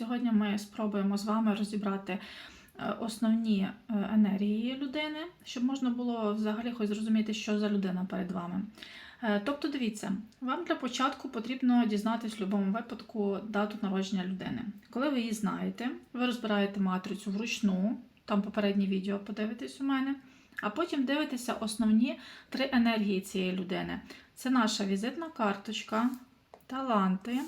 сьогодні ми спробуємо з вами розібрати е, основні е, енергії людини, щоб можна було взагалі хоч зрозуміти, що за людина перед вами. Е, Тобто, дивіться, вам для початку потрібно дізнатись в будь-якому випадку дату народження людини. Коли ви її знаєте, ви розбираєте матрицю вручну, там попереднє відео подивитесь у мене, а потім дивитеся основні три енергії цієї людини. Це наша візитна карточка, таланти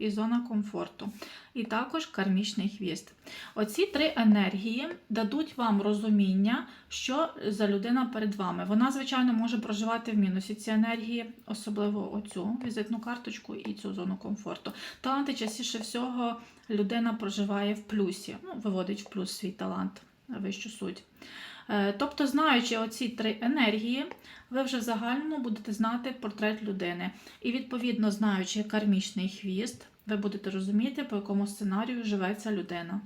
і зона комфорту. І також кармічний хвіст. Оці три енергії дадуть вам розуміння, що за людина перед вами. Вона, звичайно, може проживати в мінусі ці енергії, особливо оцю візитну карточку і цю зону комфорту. Таланти частіше всього людина проживає в плюсі, ну, виводить в плюс свій талант, вищу суть. Е, Тобто, знаючи оці три енергії, ви вже в загальному будете знати портрет людини. І, відповідно, знаючи кармічний хвіст, ви будете розуміти, по якому сценарію живе ця людина.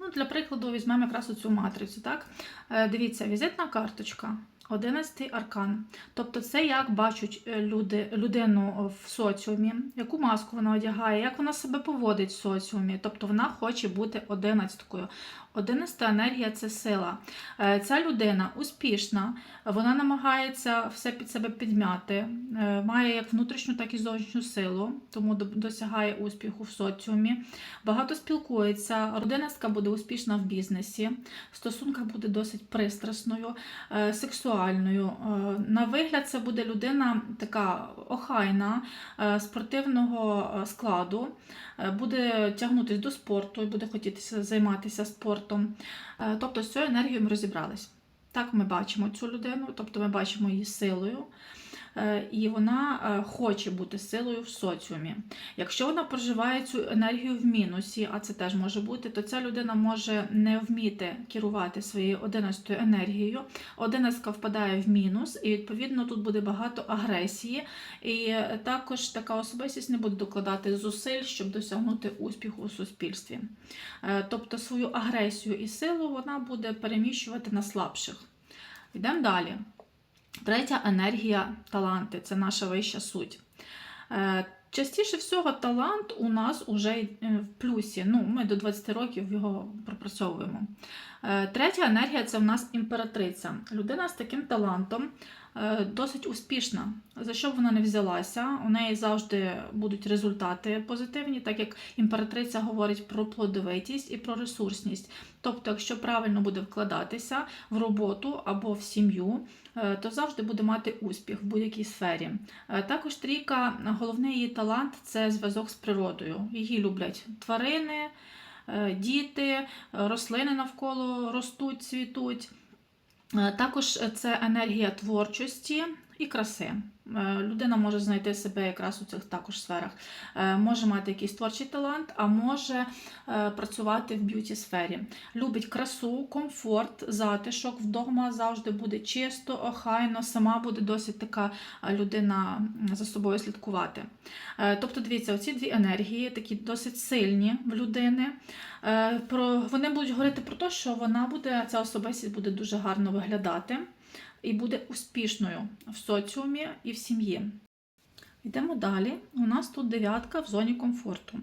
Ну, Для прикладу, візьмемо якраз оцю матрицю. Так? Е, Дивіться, візитна карточка. 11 аркан. Тобто, це як бачать е, люди, людину в соціумі, яку маску вона одягає, як вона себе поводить в соціумі. Тобто вона хоче бути одинадцяткою. Одинадцята енергія це сила. Е, Ця людина успішна, вона намагається все під себе підмяти, е, має як внутрішню, так і зовнішню силу, тому досягає успіху в соціумі. Багато спілкується. Одинадцятка буде успішна в бізнесі, в стосунках буде досить пристрасною, е, сексуальною. Е, На вигляд, це буде людина така охайна, е, спортивного е, складу, буде тягнутися до спорту і буде хотітися займатися спортом. Тобто з цією енергією ми розібрались. Так ми бачимо цю людину, тобто ми бачимо її силою, і вона е, хоче бути силою в соціумі. Якщо вона проживає цю енергію в мінусі, а це теж може бути, то ця людина може не вміти керувати своєю 11 енергією. Одинадцятка впадає в мінус, і відповідно тут буде багато агресії, і також така особистість не буде докладати зусиль, щоб досягнути успіху у суспільстві. Е, Тобто свою агресію і силу вона буде переміщувати на слабших. Йдемо далі. Третя енергія таланти це наша вища суть. Е, Частіше всього, талант у нас уже е, в плюсі. Ну, ми до 20 років його пропрацьовуємо. Е, Третя енергія це в нас імператриця. Людина з таким талантом е, досить успішна. За що б вона не взялася, у неї завжди будуть результати позитивні, так як імператриця говорить про плодовитість і про ресурсність. Тобто, якщо правильно буде вкладатися в роботу або в сім'ю, е, то завжди буде мати успіх в будь-якій сфері. Також трійка, головний її талант це зв'язок з природою. Її люблять тварини, діти, е, рослини навколо ростуть, цвітуть. Е, Також це енергія творчості і краси. Е, Людина може знайти себе якраз у цих також сферах. Е, Може мати якийсь творчий талант, а може е, працювати в б'юті сфері. Любить красу, комфорт, затишок. Вдома завжди буде чисто, охайно, сама буде досить така людина за собою слідкувати. Тобто, дивіться, оці дві енергії такі досить сильні в людини. Вони будуть говорити про те, що вона буде, ця особистість буде дуже гарно виглядати і буде успішною в соціумі і в сім'ї. Йдемо далі. У нас тут дев'ятка в зоні комфорту.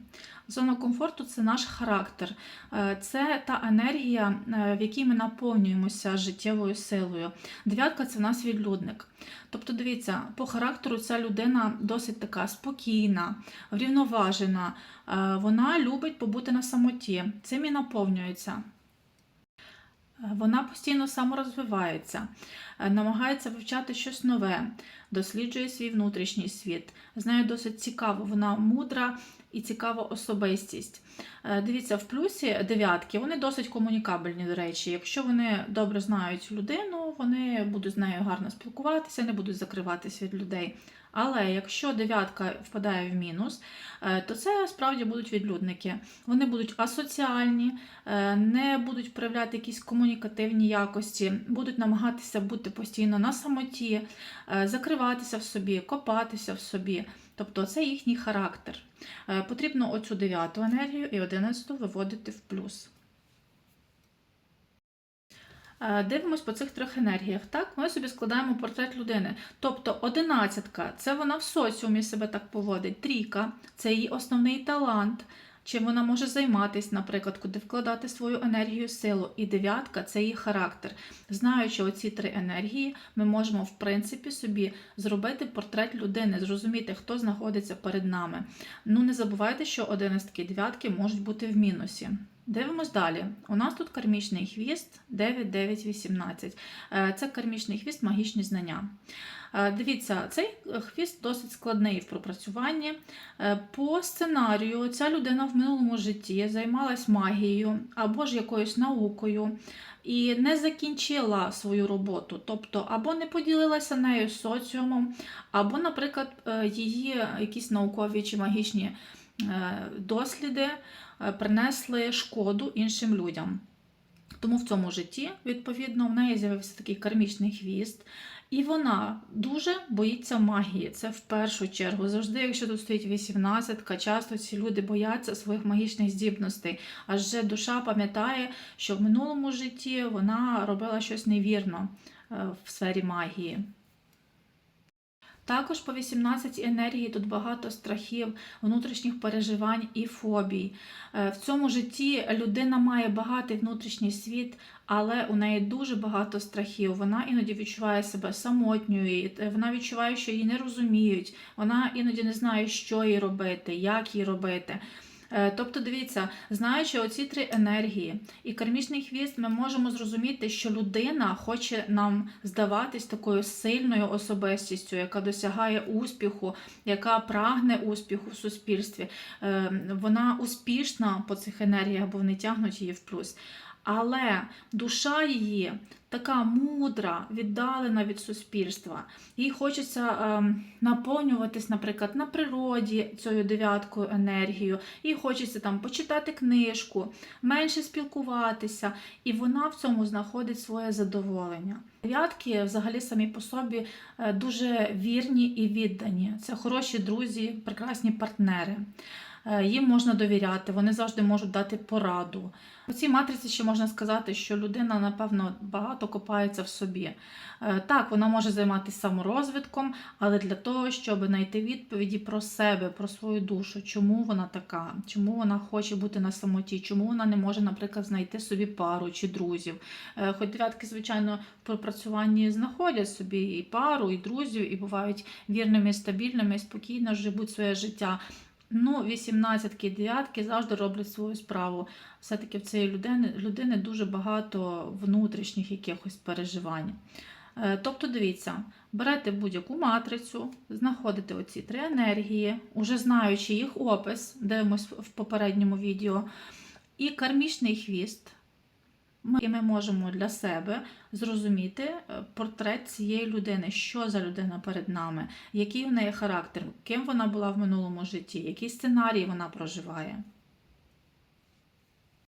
Зона комфорту це наш характер, Е, це та енергія, е, в якій ми наповнюємося життєвою силою. Дев'ятка це в нас відлюдник. Тобто, дивіться, по характеру ця людина досить така спокійна, врівноважена. Е, Вона любить побути на самоті. Цим і наповнюється. Вона постійно саморозвивається, е, намагається вивчати щось нове, досліджує свій внутрішній світ. З нею досить цікаво, вона мудра і цікава особистість. Е, Дивіться, в плюсі дев'ятки, вони досить комунікабельні, до речі. Якщо вони добре знають людину, вони будуть з нею гарно спілкуватися, не будуть закриватися від людей. Але якщо дев'ятка впадає в мінус, е, то це справді будуть відлюдники. Вони будуть асоціальні, е, не будуть проявляти якісь комунікативні якості, будуть намагатися бути постійно на самоті, закриватися в собі, копатися в собі. Тобто це їхній характер. Е, Потрібно оцю дев'яту енергію і одинадцяту виводити в плюс. Е, Дивимось по цих трьох енергіях. Так, ми собі складаємо портрет людини. Тобто одинадцятка це вона в соціумі себе так поводить. Трійка це її основний талант. Чим вона може займатися, наприклад, куди вкладати свою енергію, силу. І дев'ятка це її характер. Знаючи оці три енергії, ми можемо, в принципі, собі зробити портрет людини, зрозуміти, хто знаходиться перед нами. Ну, не забувайте, що одинадцятки і дев'ятки можуть бути в мінусі. Дивимось далі. У нас тут кармічний хвіст 9918. Е, Це кармічний хвіст магічні знання. Е, Дивіться, цей хвіст досить складний в пропрацюванні. Е, По сценарію ця людина в минулому житті займалась магією або ж якоюсь наукою і не закінчила свою роботу, тобто або не поділилася нею соціумом, або, наприклад, її якісь наукові чи магічні досліди е, принесли шкоду іншим людям. Тому в цьому житті, відповідно, в неї з'явився такий кармічний хвіст, і вона дуже боїться магії. Це в першу чергу. Завжди, якщо тут стоїть 18, часто ці люди бояться своїх магічних здібностей. Адже душа пам'ятає, що в минулому житті вона робила щось невірно е, в сфері магії. Також по 18 енергії тут багато страхів, внутрішніх переживань і фобій. Е, В цьому житті людина має багатий внутрішній світ, але у неї дуже багато страхів. Вона іноді відчуває себе самотньою, е, вона відчуває, що її не розуміють, вона іноді не знає, що їй робити, як їй робити. Е, Тобто, дивіться, знаючи оці три енергії і кармічний хвіст, ми можемо зрозуміти, що людина хоче нам здаватись такою сильною особистістю, яка досягає успіху, яка прагне успіху в суспільстві. Е, Вона успішна по цих енергіях, бо вони тягнуть її в плюс. Але душа її така мудра, віддалена від суспільства. Їй хочеться ем, наповнюватись, наприклад, на природі цією дев'яткою енергією. Їй хочеться там почитати книжку, менше спілкуватися, і вона в цьому знаходить своє задоволення. Дев'ятки взагалі самі по собі е, дуже вірні і віддані. Це хороші друзі, прекрасні партнери. Е, Їм можна довіряти, вони завжди можуть дати пораду. У цій матриці ще можна сказати, що людина, напевно, багато копається в собі. Е, Так, вона може займатися саморозвитком, але для того, щоб знайти відповіді про себе, про свою душу, чому вона така, чому вона хоче бути на самоті, чому вона не може, наприклад, знайти собі пару чи друзів. Е, Хоч дев'ятки, звичайно, в пропрацюванні знаходять собі і пару, і друзів, і бувають вірними, стабільними, і спокійно живуть своє життя. Ну, 18-ки, 9 завжди роблять свою справу. Все-таки в цієї людини, людини дуже багато внутрішніх якихось переживань. Е, Тобто, дивіться, берете будь-яку матрицю, знаходите оці три енергії, уже знаючи їх опис, дивимось в попередньому відео, і кармічний хвіст. І ми можемо для себе зрозуміти е, портрет цієї людини, що за людина перед нами, який в неї характер, ким вона була в минулому житті, який сценарій вона проживає.